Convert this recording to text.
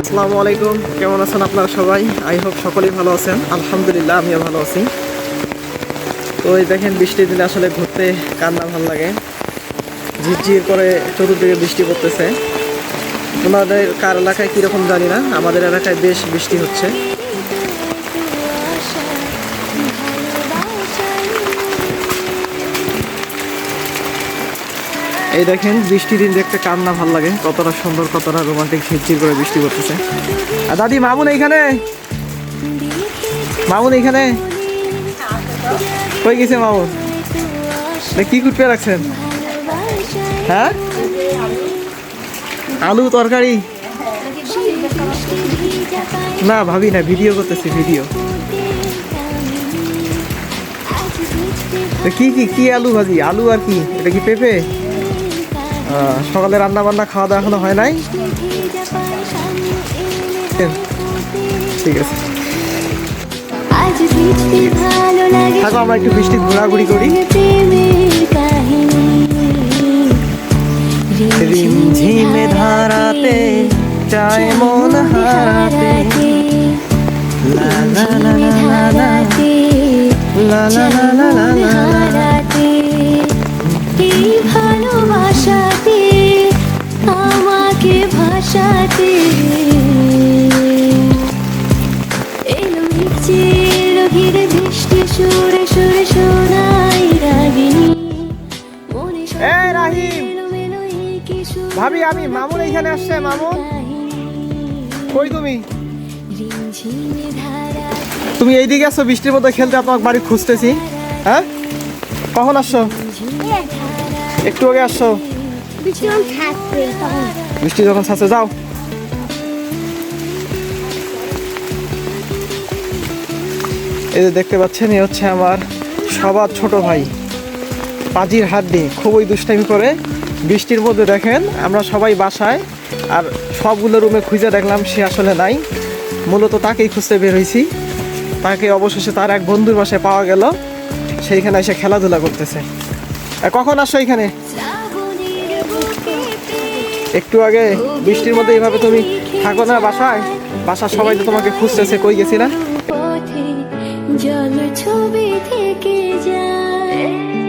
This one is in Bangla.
আসসালামু আলাইকুম। কেমন আছেন আপনারা সবাই? আই হোপ সকলেই ভালো আছেন। আলহামদুলিল্লাহ, আমিও ভালো আছি। তো এই দেখেন, বৃষ্টির দিনে আসলে ঘুরতে কার না ভালো লাগে। ঝিরঝির করে চতুর্দিকে বৃষ্টি পড়তেছে। তোমাদের কার এলাকায় কীরকম জানি না। আমাদের এলাকায় বেশ বৃষ্টি হচ্ছে। এই দেখেন বৃষ্টি দিন দেখতে কার না ভালো লাগে। কতটা সুন্দর, কতটা রোমান্টিক ঝিরঝির করে বৃষ্টি পড়তেছে। আর দাদি, মামুন এইখানে? মামুন এইখানে? কই গেছে মামুন? কি কুটপে রাখছেন? হ্যাঁ? আলু তরকারি? না, ভাবি না, ভিডিও করতেছি, ভিডিও। কি কি কি আলু ভাজি? আলু আর কি? এটা কি পেঁপে? সকালে রান্না বান্না খাওয়া দাওয়া এখনও হয় নাই। ঠিক আছে। থাকো আমরা একটু বৃষ্টি ঘোরাঘুরি করি। রিমঝিমে ধারাতে চায় মন হারাতে। লা লা লা লা লা লা লা লা লা। ভাসাতে এলো নিচে এলো ঘিরে বৃষ্টি সুরে সুরে শোনাই রাগিনী। মনে রাহিম! এই ভাবি আমি মামুন এইখানে আসছে মামুন। কই তুমি? তুমি এইদিকে আসছো বৃষ্টির মধ্যে খেলতে আপনার বাড়ি খুঁজতেছি। হ্যাঁ? কখন আসছো? একটু আগে আসছো। বৃষ্টি যখন ছাড়ছে যাও। এই যে দেখতে পাচ্ছেন এই হচ্ছে আমার সবার ছোট ভাই। পাজির হাড্ডি, খুবই দুষ্টামি করে। বৃষ্টির মধ্যে দেখেন, আমরা সবাই বাসায়, আর সবগুলো রুমে খুঁজে দেখলাম, সে আসলে নাই। মূলত তাকেই খুঁজতে বের হয়েছি। তাকে অবশেষে তার এক বন্ধুর বাসায় পাওয়া গেল। সেইখানে এসে খেলাধুলা করতেছে। কখন আসো এখানে? একটু আগে বৃষ্টির মধ্যে এইভাবে তুমি থাকো না বাসায়? বাসার সবাই তো তোমাকে খুঁজতেছে, কই গেছিলা? ছবি থেকে যায়।